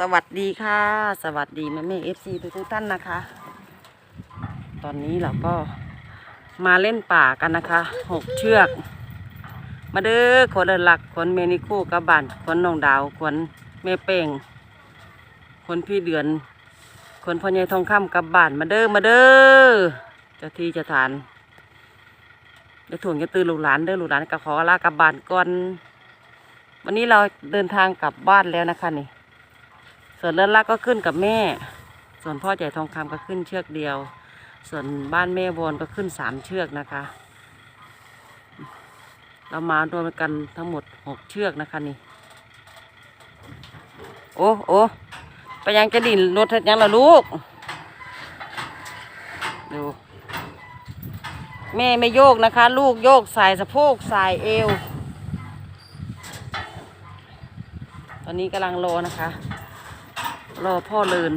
สวัสดีค่ะ สวัสดีแม่แม่เอฟซีทุกท่านนะคะ ตอนนี้เราก็มาเล่นป่ากันนะคะหกเชือก มาเด้อคนหลักคนเมนิคู่กับบันคนนองดาวคนแม่เป่งคนพี่เดือนคนพ่อใหญ่ทองคำกับบ้านมาเด้อมาเด้อเจ้าที่เจะฐานเดี๋ยวถ่วงจะตื่นลูกหลานเด้อลูกหลานกับขอลากลับบ้านก่อนวันนี้เราเดินทางกลับบ้านแล้วนะคะนี่ ส่วนเลิศลักก็ขึ้นกับแม่ ส่วนพ่อใหญ่ทองคำก็ขึ้นเชือกเดียว ส่วนบ้านแม่วอนก็ขึ้นสามเชือกนะคะ เรามารวมกันทั้งหมดหกเชือกนะคะนี่ โอ้โอ้ไปยังจะดิ่นรถยังละลูก ดู แม่ไม่โยกนะคะ ลูกโยกสายสะโพกสายเอว ตอนนี้กำลังรอนะคะ รอพ่อเลิน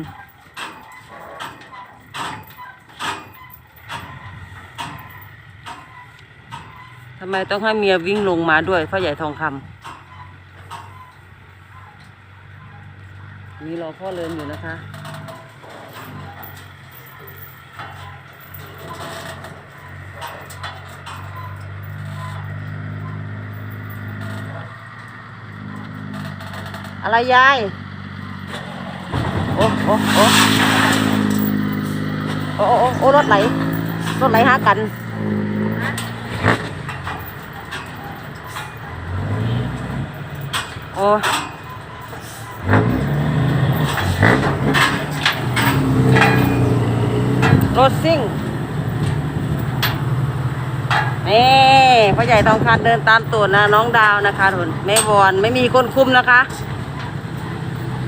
ทำไมต้องให้เมียวิ่งลงมาด้วยพ่อใหญ่ทองคำนี่รอพ่อเลินอยู่นะคะ อะไรยาย โอ้โอ้โอ้โอ้โอ้รถไหลรถไหลหากันโอ้รถซิ่งนี่พ่อใหญ่ทองคำเดินตามตัวนะน้องดาวนะคะทุนแม่วอนไม่มีคนคุมนะคะ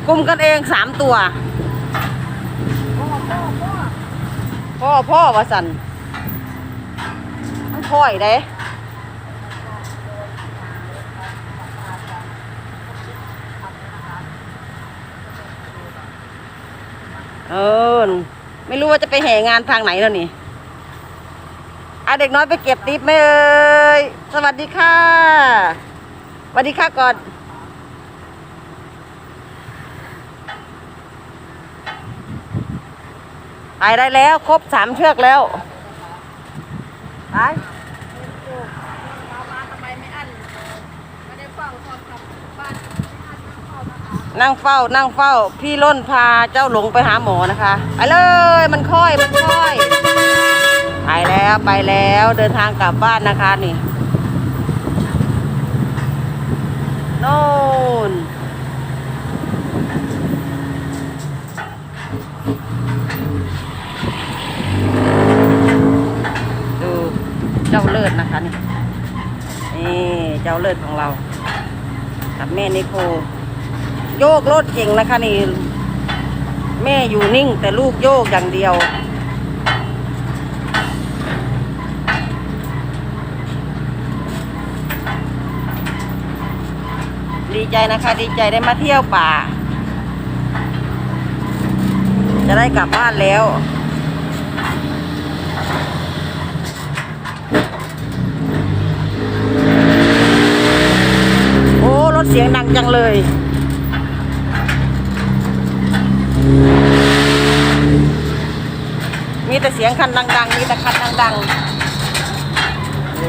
คุมกันเองสามตัว พ่อพ่อวาสันมันพ่อยเด้เออ ไม่รู้ว่าจะไปแห่งานทางไหนแล้วนี่อาเด็กน้อยไปเก็บติ๊บไหมเอ่ยสวัสดีค่ะ สวัสดีค่ะก่อน ไปได้แล้วครบสามเชือกแล้วไปนั่งเฝ้านั่งเฝ้า พี่ล้นพาเจ้าหลงไปหาหมอนะคะไปเลยมันค่อยมันค่อย ไปแล้วไปแล้วเดินทางกลับบ้านนะคะนี่โน่น ดูเจ้าเลิศนะคะนี่นี่เจ้าเลิศของเรากับแม่นิโค โยกรถเก่งนะคะนี่ แม่อยู่นิ่งแต่ลูกโยกอย่างเดียว ดีใจนะคะดีใจได้มาเที่ยวป่า จะได้กลับบ้านแล้ว โอ้ รถเสียงดังจังเลย มีแต่เสียงคันดังๆ มีแต่คันดังๆ เอ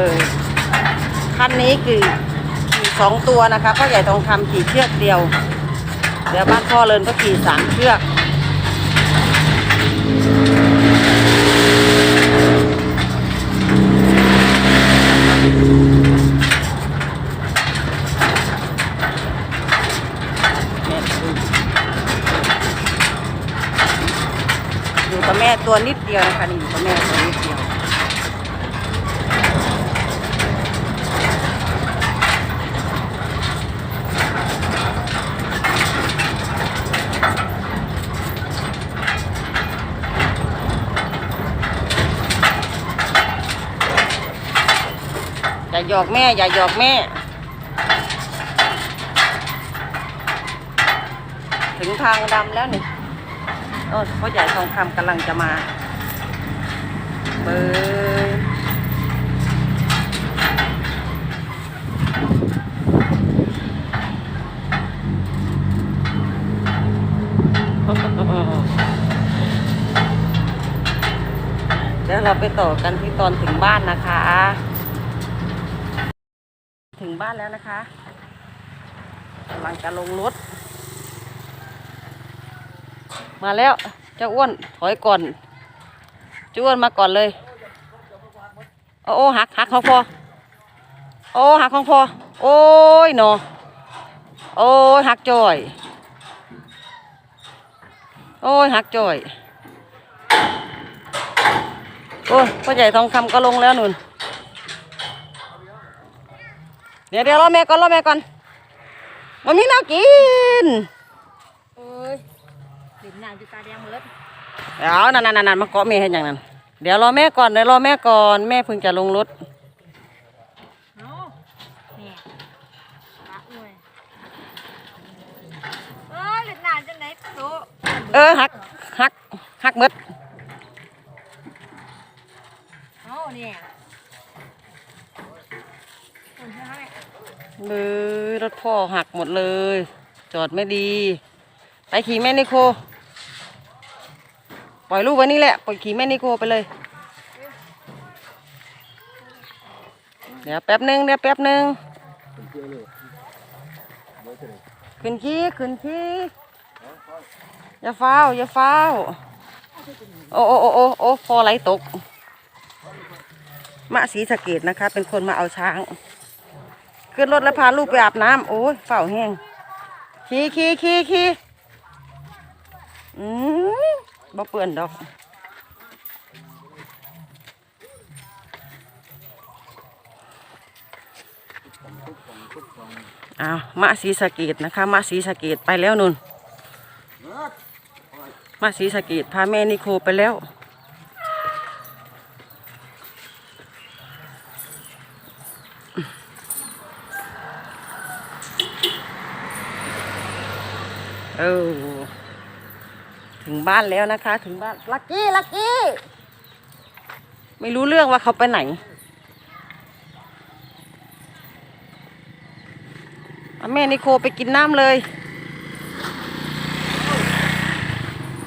อ คันนี้คือขี่สองตัวนะคะพ่อใหญ่ทองคำขี่เชือกเดียว เดี๋ยวบ้านพ่อเลินก็ขี่สามเชือก แม่ดูอยู่ กับแม่ตัวนิดเดียวนะคะนี่อยู่กับแม่ตัวนิดเดียวอย่าหยอกแม่ อย่าหยอกแม่ ถึงทางดำแล้วนี่ ก็พ่อใหญ่ทองคำกำลังจะมา เบอร์เดี๋ยวเราไปต่อกันที่ตอนถึงบ้านนะคะ ถึงบ้านแล้วนะคะกำลังจะลงรถ มาแล้วเจ้าอ้วนถอยก่อนเจ้าอ้วนมาก่อนเลย โอ้โอหักหักของพอโอ้หักของพอโอ้ยหนอโอ้ยหักจ่อย โอ้ยหักจ่อยโอ้ยพ่อใหญ่ทองคำก็ลงแล้วนุ่น เดี๋ยวเดี๋ยวรอแม่ก่อนรอแม่ก่อนมันมีน้ำกิน ดื่มน้ำอยู่ตาแดงหมดเลยเดี๋ยวนั่นนั่นนั่นมาเกาะแม่ให้อย่างนั้น เดี๋ยวรอแม่ก่อนเดี๋ยวรอแม่ก่อนแม่เพิ่งจะลงรถเอาเนี่ยละหน่วยเอ้ยดื่มน้ำจังไหนโตเออหักหักหักหมดเอาเนี่ยคนใช่ไหมเลยรถพ่อหักหมดเลย จอดไม่ดี ไปขี่แม่นิโค ปล่อยลูกไว้นี่แหละ ปล่อยขี่แม่นิโคไปเลย เดี๋ยวแป๊บหนึงเดี๋ยวแป๊บหนึงขึ้นขี้ขึ้นขี้อย่าฟ้าวอย่าฟ้าวโอ้โอ้โอ้โอ้โอ้พอไหลตก มะสีสะเกดนะคะ เป็นคนมาเอาช้าง ขึ้นรถแล้วพาลูกไปอาบน้ำโอ้ยเฝ้าแห้ง ขี่ขี่ขี่ขี่อืม บ่เปื่อนดอกอ้าวมะสีสะเกดนะคะมะสีสะเกดไปแล้วนุ่นมะสีสะเกดพาแม่นิโคไปแล้วเออ ถึงบ้านแล้วนะคะ ถึงบ้านลักกี้ลักกี้ไม่รู้เรื่องว่าเขาไปไหนเอแม่นิโคไปกินน้ำเลย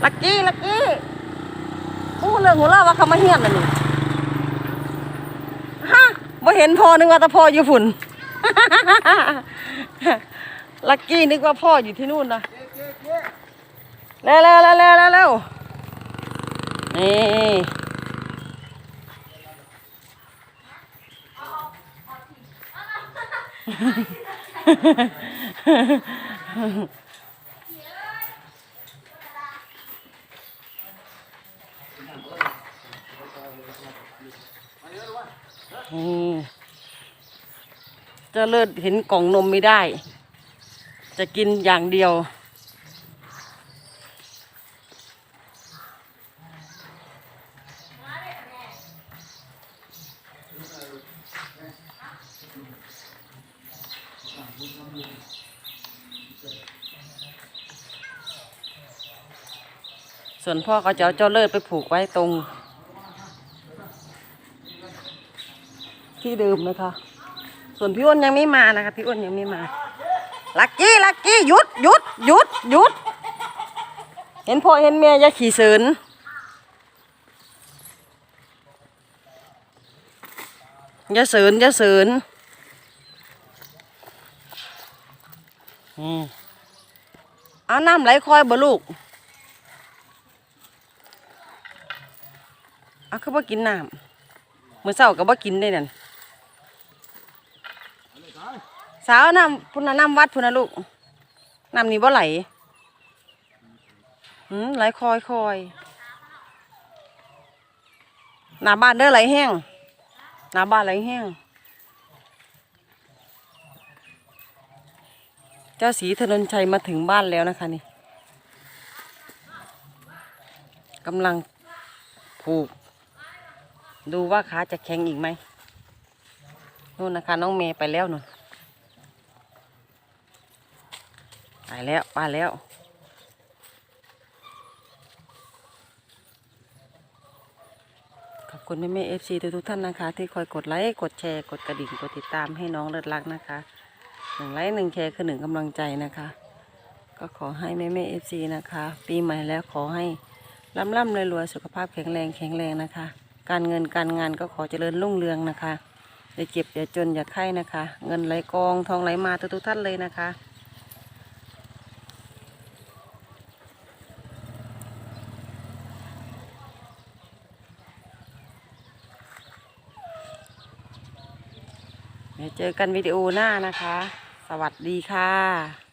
ลักกี้ลักกี้พูดเรื่องหัวเราะว่าเขามาเฮียนน่ะนี่ฮะบ่เห็นพ่อนึกว่าแต่พ่ออยู่ฝุ่น ลักกี้นึกว่าพ่ออยู่ที่นู่นนะ เร็วเร็วเร็วเร็วเร็วนี่จะเลิศเห็นกล่องนมไม่ได้ จะกินอย่างเดียว ส่วนพ่อก็จะเอาเจ้าเลิศไปผูกไว้ตรง ที่เดิมนะคะ ส่วนพี่อ้นยังไม่มานะคะ พี่อ้นยังไม่มาลักกี้ลักกี้หยุดหยุดหยุดหยุด เห็นพ่อเห็นแม่อย่าขี่เสินอย่าเสินอย่าเสินอืมเอาน้ำไหลคอยบ่ลูก เอา คือบ่กินน้ำมื้อเช้าก็บ่กินได้นั่นสาวน้ำพุ่นน่ะน้ำวัดพุ่นนะลูกน้ำนี่บ่ไหลหืมไหลคอยคอยหน้าบ้านเด้อไหลแห้งหน้าบ้านไหลแห้งเจ้าสีถนนชัยมาถึงบ้านแล้วนะคะนี่กำลังผูก ดูว่าขาจะแข็งอีกไหมนู่นนะคะ น้องเมย์ไปแล้วนู่นไปแล้วไปแล้วขอบคุณแม่แม่เอฟซีทุกท่านนะคะ ที่คอยกดไลค์กดแชร์กดกระดิ่งกดติดตามให้น้องเลิศรักนะคะหนึ่งไลค์หนึ่งแชร์คือหนึ่งกำลังใจนะคะ ก็ขอให้แม่แม่เอฟซีนะคะ ปีใหม่แล้วขอให้ร่ำร่ำรวยรวยสุขภาพแข็งแรงแข็งแรงนะคะ การเงินการงานก็ขอเจริญรุ่งเรืองนะคะอย่าเจ็บอย่าจนอย่าไข้นะคะ เงินไหลกองทองไหลมาทุกท่านเลยนะคะเดี๋ยวเจอกันวิดีโอหน้านะคะ สวัสดีค่ะ